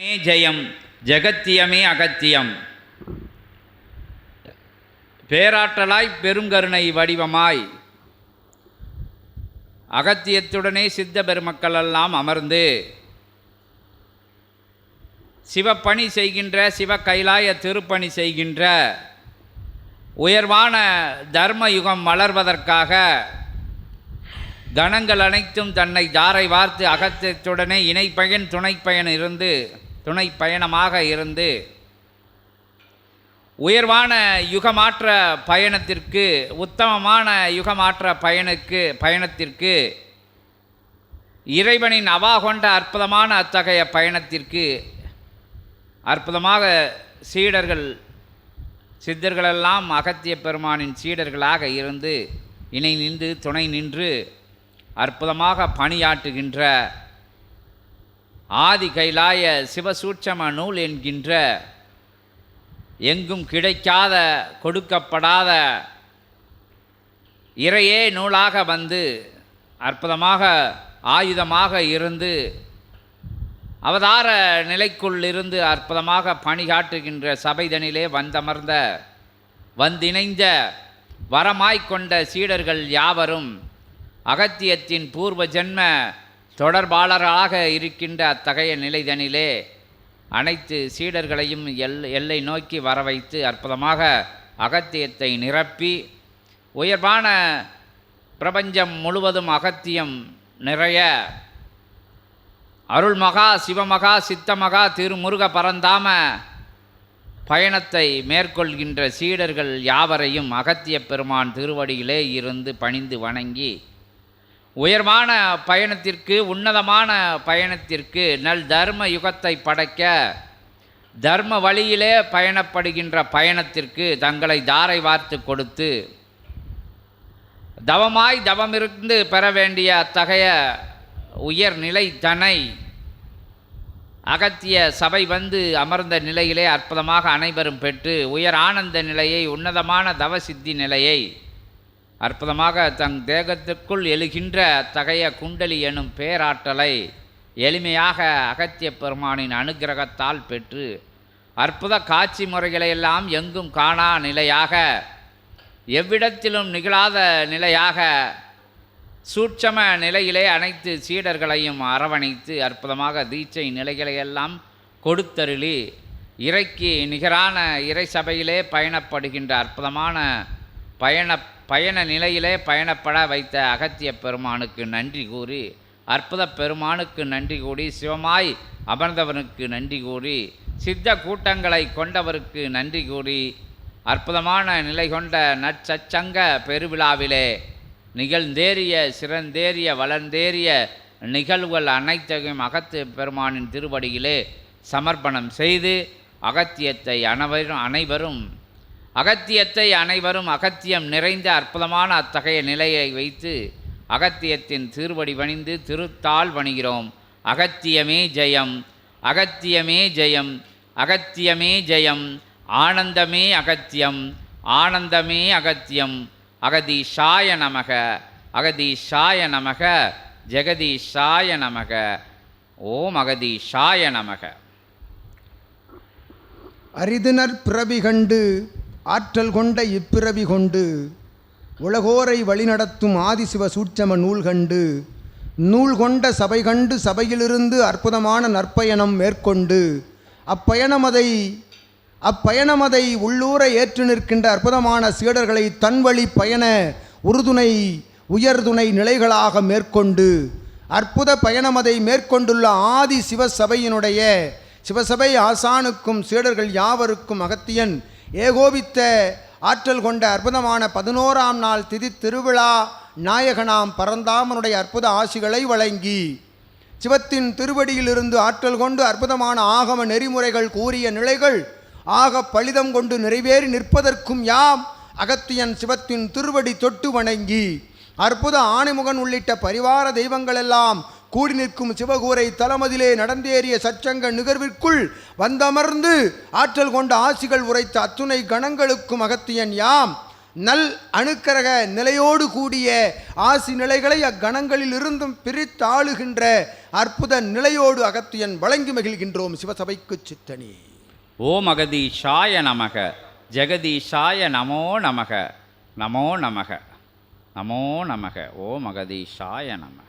மே ஜெயம் ஜெகத்தியமே அகத்தியம். பேராற்றலாய் பெருங்கருணை வடிவமாய். அகத்தியத்துடனே சித்த பெருமக்கள் எல்லாம் அமர்ந்து சிவப்பணி செய்கின்ற சிவ கைலாய திருப்பணி செய்கின்ற உயர்வான தர்ம யுகம் மலர்வதற்காக கணங்கள் அனைத்தும் தன்னை தாரை வார்த்து அகத்தியத்துடனே இணைப்பயன் துணைப்பயன் இருந்து துணை பயணமாக இருந்து உயர்வான யுகமாற்ற பயணத்திற்கு உத்தமமான யுகமாற்ற பயனுக்கு பயணத்திற்கு இறைவனின் அவா கொண்ட அற்புதமான அத்தகைய பயணத்திற்கு அற்புதமாக சீடர்கள் சித்தர்களெல்லாம் அகத்திய பெருமானின் சீடர்களாக இருந்து இணை நின்று துணை நின்று அற்புதமாக பணியாற்றுகின்ற ஆதி கைலாய சிவசூட்சம நூல் என்கின்ற எங்கும் கிடைக்காத கொடுக்கப்படாத இறையே நூலாக வந்து அற்புதமாக ஆயுதமாக இருந்து அவதார நிலைக்குள் இருந்து அற்புதமாக பணிகாட்டுகின்ற சபைதனிலே வந்தமர்ந்த வந்திணைந்த வரமாய்க் கொண்ட சீடர்கள் யாவரும் அகத்தியத்தின் பூர்வ ஜென்ம தொடர்பாளராக இருக்கின்ற அத்தகைய நிலைதனிலே அனைத்து சீடர்களையும் எல் எல்லை நோக்கி வர வைத்து அற்புதமாக அகத்தியத்தை நிரப்பி உயர்வான பிரபஞ்சம் முழுவதும் அகத்தியம் நிறைய. அருள்மகா சிவமகா சித்தமகா திருமுருக பரந்தாம பயணத்தை மேற்கொள்கின்ற சீடர்கள் யாவரையும் அகத்திய பெருமான் திருவடியிலே இருந்து பணிந்து வணங்கி உயர்வான பயணத்திற்கு உன்னதமான பயணத்திற்கு நல் தர்ம யுகத்தை படைக்க தர்ம வழியிலே பயணப்படுகின்ற பயணத்திற்கு தங்களை தாரை வார்த்து கொடுத்து தவமாய் தவமிருந்து பெற வேண்டிய அத்தகைய உயர்நிலை தனை அகத்திய சபை வந்து அமர்ந்த நிலையிலே அற்புதமாக அனைவரும் பெற்று உயர் ஆனந்த நிலையை உன்னதமான தவசித்தி நிலையை அற்புதமாக தங் தேகத்திற்குள் எழுகின்ற அத்தகைய குண்டலி எனும் பேராற்றலை எளிமையாக அகத்திய பெருமானின் அனுக்கிரகத்தால் பெற்று அற்புத காட்சி முறைகளையெல்லாம் எங்கும் காணா நிலையாக எவ்விடத்திலும் நிகழாத நிலையாக சூட்சம நிலையிலே அனைத்து சீடர்களையும் அரவணைத்து அற்புதமாக தீட்சை நிலைகளையெல்லாம் கொடுத்தருளி இறைக்கு நிகரான இறை சபையிலே பயணப்படுகின்ற அற்புதமான பயண பயண நிலையிலே பயணப்பட வைத்த அகத்திய பெருமானுக்கு நன்றி கூறி அற்புத பெருமானுக்கு நன்றி கூறி சிவமாய் அமர்ந்தவனுக்கு நன்றி கூறி சித்த கூட்டங்களை கொண்டவருக்கு நன்றி கூறி அற்புதமான நிலை கொண்ட நற்சச்சங்க பெருவிழாவிலே நிகழ்ந்தேறிய சிறந்தேறிய வளர்ந்தேறிய நிகழ்வுகள் அனைத்தையும் அகத்திய பெருமானின் திருவடியிலே சமர்ப்பணம் செய்து அகத்தியத்தை அனைவரும் அனைவரும் அகத்தியத்தை அனைவரும் அகத்தியம் நிறைந்த அற்புதமான அத்தகைய நிலையை வைத்து அகத்தியத்தின் திருவடி பணிந்து திருத்தாள் பணிகிறோம் அகத்தியமே ஜெயம் அகத்தியமே ஜெயம் அகத்தியமே ஜெயம் ஆனந்தமே அகத்தியம் ஆனந்தமே அகத்தியம். அகதீஷாய நமக அகதீஷாய நமக ஜெகதீஷாய நமக ஓம் அகதீஷாய நமக. அரிதுனர் பிறவி கண்டு ஆற்றல் கொண்ட இப்பிறவி கொண்டு உலகோரை வழிநடத்தும் ஆதிசிவ சூட்சம நூல் கண்டு நூல் கொண்ட சபை கண்டு சபையிலிருந்து அற்புதமான நற்பயணம் மேற்கொண்டு அப்பயணமதை அப்பயணமதை உள்ளூர ஏற்று நிற்கின்ற அற்புதமான சீடர்களை தன்வழி பயண உறுதுணை உயர்துணை நிலைகளாக மேற்கொண்டு அற்புத பயணமதை மேற்கொண்டுள்ள ஆதி சிவசபையினுடைய சிவசபை ஆசானுக்கும் சீடர்கள் யாவருக்கும் அகத்தியன் ஏகோபித்த ஆற்றல் கொண்ட அற்புதமான பதினோராம் நாள் திதி திருவிழா நாயகனாம் பரந்தாமனுடைய அற்புத ஆசிகளை வழங்கி சிவத்தின் திருவடியிலிருந்து ஆற்றல் கொண்டு அற்புதமான ஆகம நெறிமுறைகள் கூறிய நிலைகள் ஆக பலிதம் கொண்டு நிறைவேறி நிற்பதற்கும் யாம் அகத்தியன் சிவத்தின் திருவடி தொட்டு வணங்கி அற்புத ஆணைமுகன் உள்ளிட்ட பரிவார தெய்வங்களெல்லாம் கூடி நிற்கும் சிவகூரை தலமதிலே நடந்தேறிய சச்சங்க நுகர்விற்குள் வந்தமர்ந்து ஆற்றல் கொண்ட ஆசிகள் உரைத்த அத்துணை கணங்களுக்கும் அகத்தியன் யாம். நல் அணுக்கரக நிலையோடு கூடிய ஆசி நிலைகளை அக்கணங்களில் இருந்தும் பிரித்து ஆளுகின்ற அற்புத நிலையோடு அகத்தியன் வழங்கி மகிழ்கின்றோம் சிவசபைக்கு சித்தனி. ஓ அகதீஷாய நமக. ஜெகதீஷாய நமோ நமக. நமோ நமக. நமோ நமக. ஓ மகதீஷாய நமக